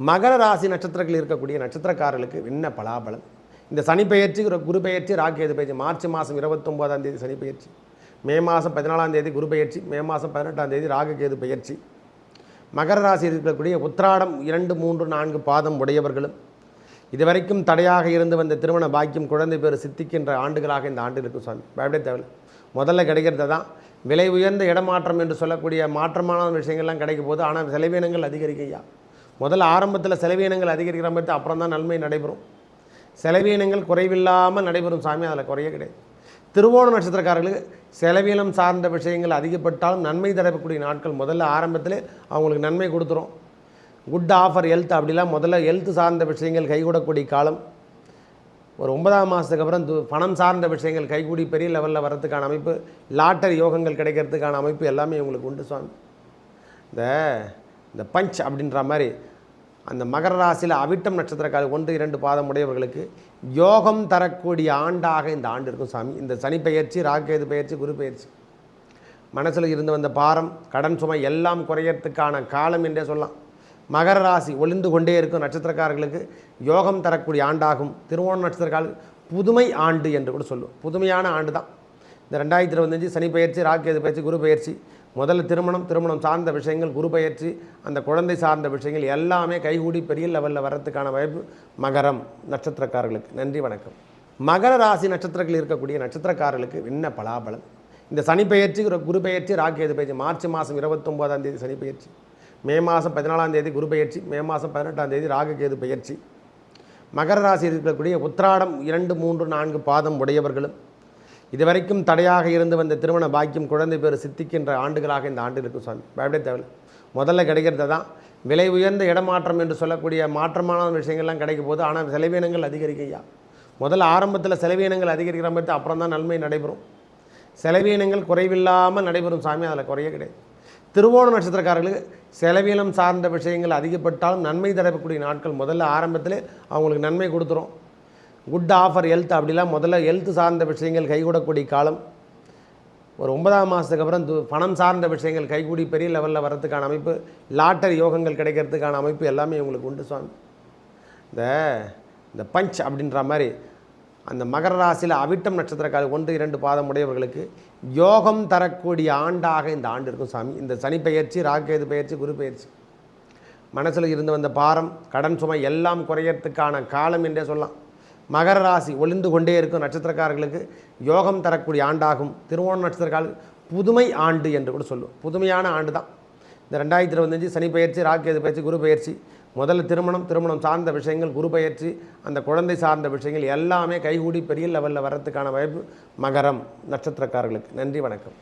மகர ராசி நட்சத்திரத்தில் இருக்கக்கூடிய நட்சத்திரக்காரர்களுக்கு என்ன பலாபலம் இந்த சனி பெயர்ச்சி குரு- பெயர்ச்சி ராக்கேது பெயர்ச்சி மார்ச் மாதம் இருபத்தொம்போதாம் தேதி சனி பெயர்ச்சி மே மாதம் பதினாலாம் தேதி குரு பெயர்ச்சி மே மாதம் பதினெட்டாம் தேதி ராககேது பெயர்ச்சி. மகர ராசி இருக்கக்கூடிய உத்திராடம் இரண்டு மூன்று நான்கு பாதம் உடையவர்களும் இதுவரைக்கும் தடையாக இருந்து வந்த திருமண பாக்கியம் குழந்தை பேர் சித்திக்கின்ற ஆண்டுகளாக இந்த ஆண்டு இருக்கும் சுவாமி. பயப்பட தேவையில்லை. முதல்ல கிடைக்கிறது தான் விலை உயர்ந்த இடமாற்றம் என்று சொல்லக்கூடிய மாற்றமான விஷயங்கள்லாம் கிடைக்கும் போது ஆனால் செலவினங்கள் அதிகரிக்கையா முதல்ல ஆரம்பத்தில் செலவீனங்கள் அதிகரிக்கிற மாதிரி அப்புறம் தான் நன்மை நடைபெறும். செலவீனங்கள் குறைவில்லாமல் நடைபெறும் சாமி அதில் குறைய கிடையாது. திருவோண நட்சத்திரக்காரர்களுக்கு செலவீனம் சார்ந்த விஷயங்கள் அதிகப்பட்டாலும் நன்மை தரக்கூடிய நாட்கள் முதல்ல ஆரம்பத்திலே அவங்களுக்கு நன்மை கொடுத்துரும். குட் ஆஃபர் ஹெல்த் அப்படிலாம் முதல்ல ஹெல்த் சார்ந்த விஷயங்கள் கைகூடக்கூடிய காலம். ஒரு ஒன்பதாம் மாதத்துக்கு அப்புறம் பணம் சார்ந்த விஷயங்கள் கைகூடி பெரிய லெவலில் வரதுக்கான அமைப்பு. லாட்டரி யோகங்கள் கிடைக்கிறதுக்கான அமைப்பு எல்லாமே உங்களுக்கு உண்டு சுவாமி இந்த இந்த பஞ்ச் அப்படின்ற மாதிரி அந்த மகர ராசியில் அவிட்டம் நட்சத்திரக்கால ஒன்று இரண்டு பாதம் உடையவர்களுக்கு யோகம் தரக்கூடிய ஆண்டாக இந்த ஆண்டு இருக்கும் சாமி. இந்த சனி பெயர்ச்சி ராகேது பெயர்ச்சி குரு பெயர்ச்சி. மனசில் இருந்து வந்த பாரம் கடன் சுமை எல்லாம் குறையறதுக்கான காலம் என்றே சொல்லலாம். மகர ராசி ஒளிந்து கொண்டே இருக்கும் நட்சத்திரக்காரர்களுக்கு யோகம் தரக்கூடிய ஆண்டாகும். திருவோண நட்சத்திரக்கால புதுமை ஆண்டு என்று கூட சொல்லுவோம். புதுமையான ஆண்டு தான் இந்த ரெண்டாயிரத்தி இருபத்தஞ்சு சனி பயிற்சி ராக்கேது பயிற்சி குரு பயிற்சி முதல்ல திருமணம் திருமணம் சார்ந்த விஷயங்கள் குரு பயிற்சி அந்த குழந்தை சார்ந்த விஷயங்கள் எல்லாமே கைகூடி பெரிய லெவலில் வர்றதுக்கான வாய்ப்பு மகரம் நட்சத்திரக்காரர்களுக்கு. நன்றி வணக்கம். மகர ராசி நட்சத்திரங்கள் இருக்கக்கூடிய நட்சத்திரக்காரர்களுக்கு என்ன பலாபலம் இந்த சனி பெயர்ச்சி குரு- பெயர்ச்சி ராக்கேது பயிற்சி மார்ச் மாதம் இருபத்தொம்போதாம் தேதி சனி பெயர்ச்சி. மே மாதம் பதினாலாம் தேதி குரு பெயர்ச்சி மே மாதம் பதினெட்டாம் தேதி ராககேது பெயர்ச்சி. மகர ராசி இருக்கக்கூடிய உத்திராடம் இரண்டு மூன்று நான்கு பாதம் உடையவர்களும் இதுவரைக்கும் தடையாக இருந்து வந்த திருமண பாக்கியம் குழந்தை பேர் சித்திக்கின்ற ஆண்டுகளாக இந்த ஆண்டு இருக்கும் சுவாமி. பயப்பட தேவையில்லை முதல்ல கிடைக்கிறது தான் விலை உயர்ந்த இடமாற்றம் என்று சொல்லக்கூடிய மாற்றமான விஷயங்கள்லாம் கிடைக்கும் போது ஆனால் செலவீனங்கள் அதிகரிக்கையா முதல்ல ஆரம்பத்தில் செலவீனங்கள் அதிகரிக்கிற மாதிரி அப்புறம் தான் நன்மை நடைபெறும். செலவீனங்கள் குறைவில்லாமல் நடைபெறும் சாமி அதில் குறைய கிடையாது. திருவோண நட்சத்திரக்காரர்களுக்கு செலவீனம் சார்ந்த விஷயங்கள் அதிகப்பட்டாலும் நன்மை தரக்கூடிய நாட்கள் முதல்ல ஆரம்பத்தில் அவங்களுக்கு நன்மை கொடுத்துரும். குட் ஆஃபர் ஹெல்த் அப்படிலாம் முதல்ல ஹெல்த் சார்ந்த விஷயங்கள் கைகூடக்கூடிய காலம். ஒரு ஒன்பதாம் மாதத்துக்கு அப்புறம் பணம் சார்ந்த விஷயங்கள் கைகூடி பெரிய லெவலில் வரதுக்கான அமைப்பு லாட்டரி யோகங்கள் கிடைக்கிறதுக்கான அமைப்பு எல்லாமே உங்களுக்கு உண்டு சுவாமி. இந்த இந்த பஞ்ச் அப்படின்ற மாதிரி அந்த மகர ராசியில் அவிட்டம் நட்சத்திரக்கால ஒன்று இரண்டு பாதம் உடையவர்களுக்கு யோகம் தரக்கூடிய ஆண்டாக இந்த ஆண்டு இருக்கும் சாமி இந்த சனி பெயர்ச்சி ராகேது பெயர்ச்சி குரு பெயர்ச்சி. மனசில் இருந்து வந்த பாரம் கடன் சுமை எல்லாம் குறையறதுக்கான காலம் என்றே சொல்லலாம். மகர ராசி ஒளிந்து கொண்டே இருக்கும் நட்சத்திரக்காரர்களுக்கு யோகம் தரக்கூடிய ஆண்டாகும். திருவோண நட்சத்திரக்கால் புதுமை ஆண்டு என்று கூட சொல்லுவோம் புதுமையான ஆண்டு தான் இந்த ரெண்டாயிரத்தி இருபத்தஞ்சு சனி பயிற்சி ராக்கேது பயிற்சி குரு பயிற்சி முதல்ல திருமணம் திருமணம் சார்ந்த விஷயங்கள் குரு பயிற்சி அந்த குழந்தை சார்ந்த விஷயங்கள் எல்லாமே கைகூடி பெரிய லெவலில் வர்றதுக்கான வாய்ப்பு மகரம் நட்சத்திரக்காரர்களுக்கு. நன்றி வணக்கம்.